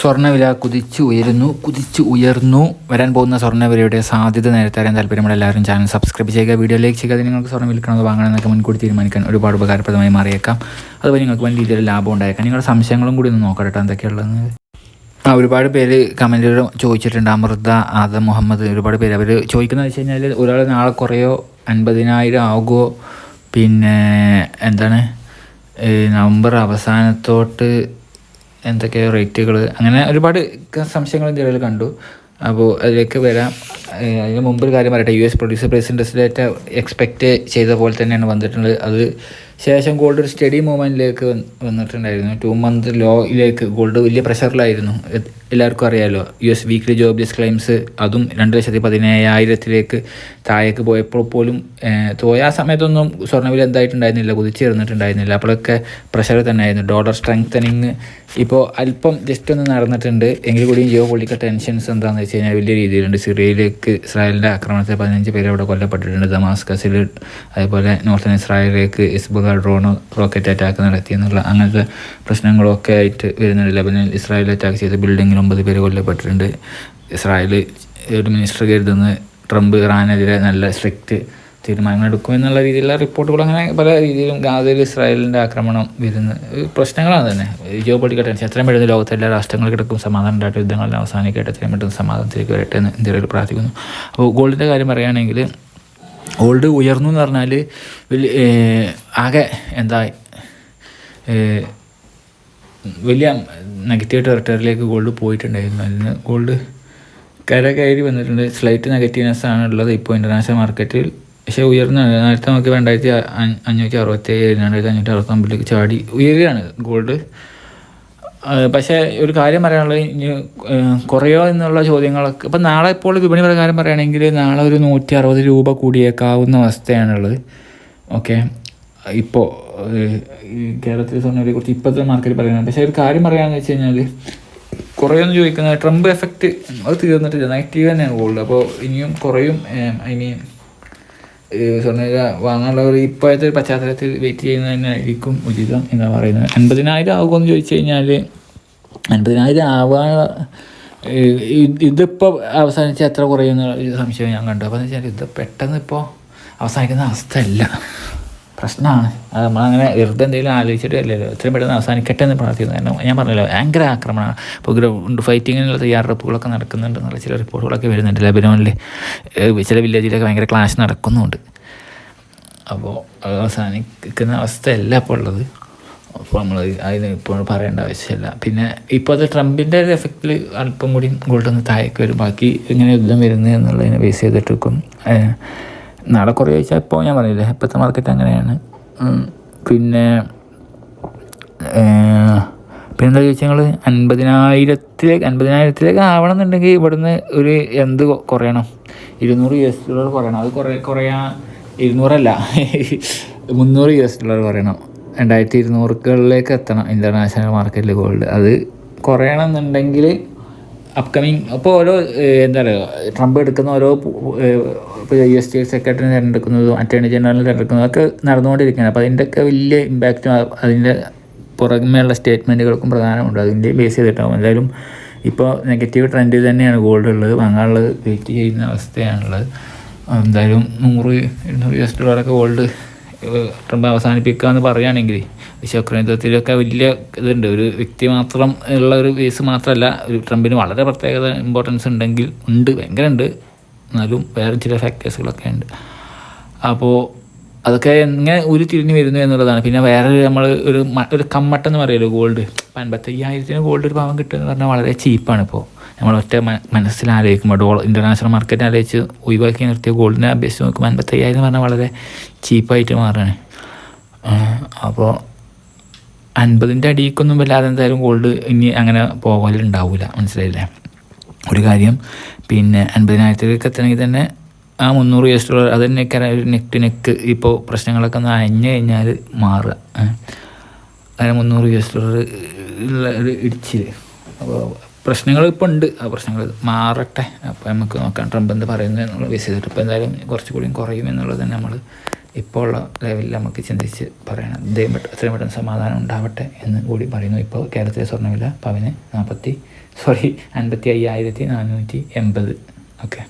സ്വർണവില കുതിച്ച് ഉയരുന്നു കുതിച്ച് ഉയർന്നു. വരാൻ പോകുന്ന സ്വർണവിലയുടെ സാധ്യത നേരത്തെ അറിയാൻ താല്പര്യമുള്ള എല്ലാവരും ചാനൽ സബ്സ്ക്രൈബ് ചെയ്യുക വീഡിയോ ലൈക്ക് ചെയ്യുക. നിങ്ങൾക്ക് സ്വർണം വിൽക്കണമെന്ന് വാങ്ങണമെന്നൊക്കെ മുൻകൂട്ടി തീരുമാനിക്കാൻ ഒരുപാട് ഉപകാരപ്രദമായി മാറിയേക്കാം. അതുപോലെ നിങ്ങൾക്ക് വലിയ രീതിയിൽ ലാഭം ഉണ്ടായേക്കാം. നിങ്ങളുടെ സംശയങ്ങളും കൂടി ഒന്ന് നോക്കട്ടെ എന്തൊക്കെയുള്ളതെന്ന് ആ ഒരുപാട് പേര് കമന്റിൽ ചോദിച്ചിട്ടുണ്ട്. അമൃത ആദം മുഹമ്മദ് ഒരുപാട് പേര്. അവർ ചോദിക്കുന്നത് വെച്ച് കഴിഞ്ഞാൽ ഒരാൾ നാളെ കുറയോ അൻപതിനായിരം ആകുമോ പിന്നെ എന്താണ്? നവംബർ അവസാനത്തോട്ട് എന്തൊക്കെയോ റേറ്റുകൾ അങ്ങനെ ഒരുപാട് സംശയങ്ങൾ എന്റെ ഇടയിൽ കണ്ടു. അപ്പോൾ അതിലേക്ക് വരാം. അതിന് മുമ്പ് ഒരു കാര്യം പറയട്ടെ U S producer price industry data expect ചെയ്ത പോലെ തന്നെയാണ് വന്നിട്ടുള്ളത്. അത് ശേഷം ഗോൾഡ് ഒരു സ്റ്റഡി മൂവ്മെന്റിലേക്ക് വന്നിട്ടുണ്ടായിരുന്നു. ടു മന്ത് ലോയിലേക്ക് ഗോൾഡ് വലിയ പ്രഷറിലായിരുന്നു എല്ലാവർക്കും അറിയാമല്ലോ U S weekly jobless claims അതും രണ്ട് ലക്ഷത്തി പതിനയ്യായിരത്തിലേക്ക് താഴേക്ക് പോയപ്പോൾ പോലും തോയ ആ സമയത്തൊന്നും സ്വർണവില എന്തായിട്ടുണ്ടായിരുന്നില്ല. കുതിച്ചേർന്നിട്ടുണ്ടായിരുന്നില്ല. അപ്പോഴൊക്കെ പ്രഷർ തന്നെയായിരുന്നു. ഡോളർ സ്ട്രെങ്തനിങ് ഇപ്പോൾ അല്പം ജസ്റ്റ് ഒന്ന് നടന്നിട്ടുണ്ട്. എങ്കിൽ കൂടിയും ജിയോ പൊളിക്കൽ ടെൻഷൻസ് എന്താണെന്ന് വെച്ച് കഴിഞ്ഞാൽ വലിയ രീതിയിലുണ്ട്. സിറിയയിലേക്ക് ഇസ്രായേലിന്റെ ആക്രമണത്തിൽ പതിനഞ്ച് പേര് അവിടെ കൊല്ലപ്പെട്ടിട്ടുണ്ട്. ദമാസ്കസിൽ അതേപോലെ നോർത്തേൺ ഇസ്രായേലിലേക്ക് ഇസ്ബുഗ ഡ്രോൺ റോക്കറ്റ് അറ്റാക്ക് നടത്തി എന്നുള്ള അങ്ങനത്തെ പ്രശ്നങ്ങളൊക്കെ ആയിട്ട് വരുന്നുണ്ട്. ലബനിൽ ഇസ്രായേൽ അറ്റാക്ക് ചെയ്ത ബിൽഡിങ്ങിൽ ഒമ്പത് പേര് കൊല്ലപ്പെട്ടിട്ടുണ്ട്. ഇസ്രായേൽ ഒരു മിനിസ്റ്റർ കരുതുന്നത് ട്രംപ് ഇറാനെതിരെ നല്ല സ്ട്രിക്റ്റ് തീരുമാനങ്ങൾ എടുക്കും എന്നുള്ള രീതിയിലുള്ള റിപ്പോർട്ടുകൾ അങ്ങനെ പല രീതിയിലും ഗാസയിൽ ഇസ്രായേലിന്റെ ആക്രമണം വരുന്ന പ്രശ്നങ്ങളാണ് തന്നെ. പൊളിക്കൽ ടെൻഷൻ എത്രയും പെട്ടെന്ന് ലോകത്തെ എല്ലാ രാഷ്ട്രങ്ങൾക്കിടക്കും സമാധാനം ഉണ്ടായിട്ട് യുദ്ധങ്ങളെല്ലാം അവസാനിക്കട്ടെ. എത്രയും പെട്ടെന്ന് സമാധാനത്തിലേക്ക് വരട്ടെ എന്ന് ഇന്ത്യയിൽ പ്രാർത്ഥിക്കുന്നു. അപ്പോൾ ഗോൾഡിന്റെ കാര്യം പറയുകയാണെങ്കിൽ ഗോൾഡ് ഉയർന്നു എന്ന് പറഞ്ഞാൽ വലിയ ആകെ എന്താ വലിയ നെഗറ്റീവ് ടെറിട്ടറിയിലേക്ക് ഗോൾഡ് പോയിട്ടുണ്ടായിരുന്നു. അതിന് ഗോൾഡ് കര കയറി വന്നിട്ടുണ്ട്. സ്ലൈറ്റ് നെഗറ്റീവ്നെസ് ആണ് ഉള്ളത് ഇപ്പോൾ ഇന്റർനാഷണൽ മാർക്കറ്റിൽ പക്ഷേ ഉയർന്ന നേരത്തെ നമുക്ക് രണ്ടായിരത്തി അഞ്ഞൂറ്റി അറുപത്തി രണ്ടായിരത്തി അഞ്ഞൂറ്റി അറുപത്തൊമ്പതിലേക്ക് ചാടി ഉയരുകയാണ് ഗോൾഡ് പക്ഷേ ഒരു കാര്യം പറയാനുള്ളത് ഇനി കുറയോ എന്നുള്ള ചോദ്യങ്ങളൊക്കെ ഇപ്പം നാളെ ഇപ്പോൾ വിപണി പ്രകാരം പറയുകയാണെങ്കിൽ നാളെ ഒരു നൂറ്റി അറുപത് രൂപ കൂടിയേക്കാവുന്ന അവസ്ഥയാണുള്ളത്. ഓക്കെ. ഇപ്പോൾ ഈ കേരളത്തിൽ സ്വർണവിലയെ കുറച്ച് ഇപ്പോഴത്തെ മാർക്കറ്റ് പറയുന്നത് പക്ഷേ ഒരു കാര്യം പറയാമെന്ന് വെച്ച് കഴിഞ്ഞാൽ കുറയൊന്നും ചോദിക്കുന്നത് ട്രംപ് എഫക്റ്റ് അത് തീർന്നിട്ടില്ല. നെഗറ്റീവ് തന്നെയാണ് ഗോൾഡ് അപ്പോൾ ഇനിയും കുറയും. ഐ മീൻ സ്വർണവില വാങ്ങാനുള്ളവർ ഇപ്പോഴത്തെ ഒരു പശ്ചാത്തലത്തിൽ വെയിറ്റ് ചെയ്യുന്നത് തന്നെ ആയിരിക്കും ഉചിതം എന്നാണ് പറയുന്നത്. അൻപതിനായിരം ആകുമെന്ന് ചോദിച്ചു കഴിഞ്ഞാൽ അൻപതിനായിരം ആവാൻ ഇതിപ്പോൾ അവസാനിച്ച് എത്ര കുറയുന്ന സംശയം ഞാൻ കണ്ടു. അപ്പോൾ എന്ന് വെച്ചാൽ ഇത് പെട്ടെന്ന് ഇപ്പോൾ അവസാനിക്കുന്ന അവസ്ഥയല്ല. പ്രശ്നമാണ് അത് നമ്മളങ്ങനെ വെറുതെ എന്തെങ്കിലും ആലോചിച്ചിട്ട് അല്ലല്ലോ എത്രയും പെട്ടെന്ന് അവസാനിക്കട്ടെ എന്ന് പ്രാർത്ഥിക്കുന്നു. കാരണം ഞാൻ പറഞ്ഞല്ലോ ഭയങ്കര ആക്രമണമാണ്. ഇപ്പോൾ ഗ്രൗണ്ട് ഫൈറ്റിങ്ങിനുള്ള തയ്യാറെടുപ്പുകളൊക്കെ നടക്കുന്നുണ്ട് എന്നുള്ള ചില റിപ്പോർട്ടുകളൊക്കെ വരുന്നുണ്ട്. ലബനോണിൽ ചില വില്ലേജിലൊക്കെ ഭയങ്കര ക്ലാഷ് നടക്കുന്നുണ്ട്. അപ്പോൾ അത് അവസാനിക്കുന്ന അവസ്ഥയല്ല ഇപ്പോൾ ഉള്ളത്. അപ്പോൾ നമ്മൾ അതിന് ഇപ്പോൾ പറയേണ്ട ആവശ്യമില്ല. പിന്നെ ഇപ്പോൾ അത് ട്രംപിന്റെ ഒരു എഫക്റ്റിൽ അല്പം കൂടി ഗോൾഡ് ഒന്ന് താഴേക്ക് വരും. ബാക്കി എങ്ങനെ യുദ്ധം വരുന്നത് എന്നുള്ളതിനെ ബേസ് ചെയ്തിട്ടിരിക്കും കുറേ ചോദിച്ചാൽ ഇപ്പോൾ ഞാൻ പറഞ്ഞില്ലേ ഇപ്പോഴത്തെ മാർക്കറ്റ് അങ്ങനെയാണ്. പിന്നെ പിന്നെന്താ ചോദിച്ചാൽ ഞങ്ങൾ അൻപതിനായിരത്തിലേക്ക് അൻപതിനായിരത്തിലേക്ക് ആവണം എന്നുണ്ടെങ്കിൽ ഇവിടുന്ന് ഒരു എന്ത് കുറയണം? ഇരുന്നൂറ് യു എസ് ഡോളർ കുറയണം. അത് കുറേ കുറയാ ഇരുന്നൂറല്ല. മുന്നൂറ് യു എസ് ഡോളർ കുറയണം. രണ്ടായിരത്തി ഇരുന്നൂറുകളിലേക്ക് എത്തണം. ഇന്റർനാഷണൽ മാർക്കറ്റിൽ ഗോൾഡ് അത് കുറയണം എന്നുണ്ടെങ്കിൽ അപ്കമിങ് അപ്പോൾ ഓരോ എന്താ പറയുക ട്രംപ് എടുക്കുന്ന ഓരോ ഇപ്പോൾ യു എസ് സ്റ്റേറ്റ് സെക്രട്ടറി തിരഞ്ഞെടുക്കുന്നതും അറ്റോർണി ജനറൽ തിരഞ്ഞെടുക്കുന്നതും ഒക്കെ നടന്നുകൊണ്ടിരിക്കുകയാണ്. അപ്പോൾ അതിന്റെയൊക്കെ വലിയ ഇമ്പാക്റ്റും അതിന്റെ പുറമേയുള്ള സ്റ്റേറ്റ്മെന്റുകൾക്കും പ്രധാനമുണ്ട്. അതിന്റെ ബേസ് ചെയ്തിട്ടാവും. എന്തായാലും ഇപ്പോൾ നെഗറ്റീവ് ട്രെൻഡിൽ തന്നെയാണ് ഗോൾഡ് ഉള്ളത്. വാങ്ങാനുള്ളത് വെയിറ്റ് ചെയ്യുന്ന അവസ്ഥയാണുള്ളത്. എന്തായാലും നൂറ് എണ്ണൂറ് യു എസ് ഡോളറൊക്കെ ഗോൾഡ് ട്രംപ് അവസാനിപ്പിക്കുക എന്ന് പറയുകയാണെങ്കിൽ വിശ്വക്രമിതത്തിലൊക്കെ വലിയ ഇതുണ്ട്. ഒരു വ്യക്തി മാത്രം ഉള്ള ഒരു കേസ് മാത്രമല്ല ഒരു ട്രംപിന് വളരെ പ്രത്യേകത ഇമ്പോർട്ടൻസ് ഉണ്ടെങ്കിൽ ഉണ്ട് ഭയങ്കര ഉണ്ട് എന്നാലും വേറെ ചില ഫാക്ടേഴ്സുകളൊക്കെ ഉണ്ട്. അപ്പോൾ അതൊക്കെ എങ്ങനെ ഒരു തിരിഞ്ഞ് വരുന്നു എന്നുള്ളതാണ്. പിന്നെ വേറെ നമ്മൾ ഒരു ഒരു കമ്മട്ടെന്ന് പറയുമല്ലോ ഗോൾഡ് അൻപത്തയ്യായിരത്തിന് ഗോൾഡ് ഒരു പാവം കിട്ടുക എന്ന് പറഞ്ഞാൽ വളരെ ചീപ്പാണ് ഇപ്പോൾ നമ്മൾ ഒറ്റ മനസ്സിൽ ആലോചിക്കുമ്പോൾ ഡോളർ ഇന്റർനാഷണൽ മാർക്കറ്റ് ആലോചിച്ച് ഒഴിവാക്കി നിർത്തിയ ഗോൾഡിനെ അപേക്ഷിച്ച് നോക്കുമ്പോൾ അൻപത്തയ്യായിരം എന്ന് പറഞ്ഞാൽ വളരെ ചീപ്പായിട്ട് മാറുകയാണ് അപ്പോൾ അൻപതിന്റെ അടിയിക്കൊന്നും വല്ലാതെ എന്തായാലും ഗോൾഡ് ഇനി അങ്ങനെ പോകലുണ്ടാവില്ല മനസ്സിലായില്ലേ? ഒരു കാര്യം പിന്നെ അൻപതിനായിരത്തിലേക്ക് എത്തണമെങ്കിൽ തന്നെ ആ മുന്നൂറ് യു എസ് ഡോളർ അത് ഒരു നെക്ക് നെക്ക് ഇപ്പോൾ പ്രശ്നങ്ങളൊക്കെ ഒന്ന് അയഞ്ഞു കഴിഞ്ഞാൽ മാറുക. അങ്ങനെ മുന്നൂറ് യു എസ് ഡോളർ ഉള്ള ഒരു ഇടിച്ചിൽ അപ്പോൾ പ്രശ്നങ്ങൾ ഇപ്പോൾ ഉണ്ട്. ആ പ്രശ്നങ്ങൾ മാറട്ടെ. അപ്പോൾ നമുക്ക് നോക്കാം. ട്രംപ് എന്ത് പറയുന്നത് എന്നുള്ള വിസ് ചെയ്തിട്ട് ഇപ്പോൾ എന്തായാലും കുറച്ചുകൂടി കുറയും എന്നുള്ളത് തന്നെ നമ്മൾ ഇപ്പോൾ ഉള്ള ലെവലിൽ നമുക്ക് ചിന്തിച്ച് പറയണം. ദൈവം പെട്ടെന്ന് എത്രയും പെട്ടെന്ന് സമാധാനം ഉണ്ടാവട്ടെ എന്ന് കൂടി പറയുന്നു. ഇപ്പോൾ കേരളത്തിലെ സ്വർണവില പവന് നാൽപ്പത്തി സോറി അൻപത്തി അയ്യായിരത്തി നാനൂറ്റി എൺപത്. ഓക്കെ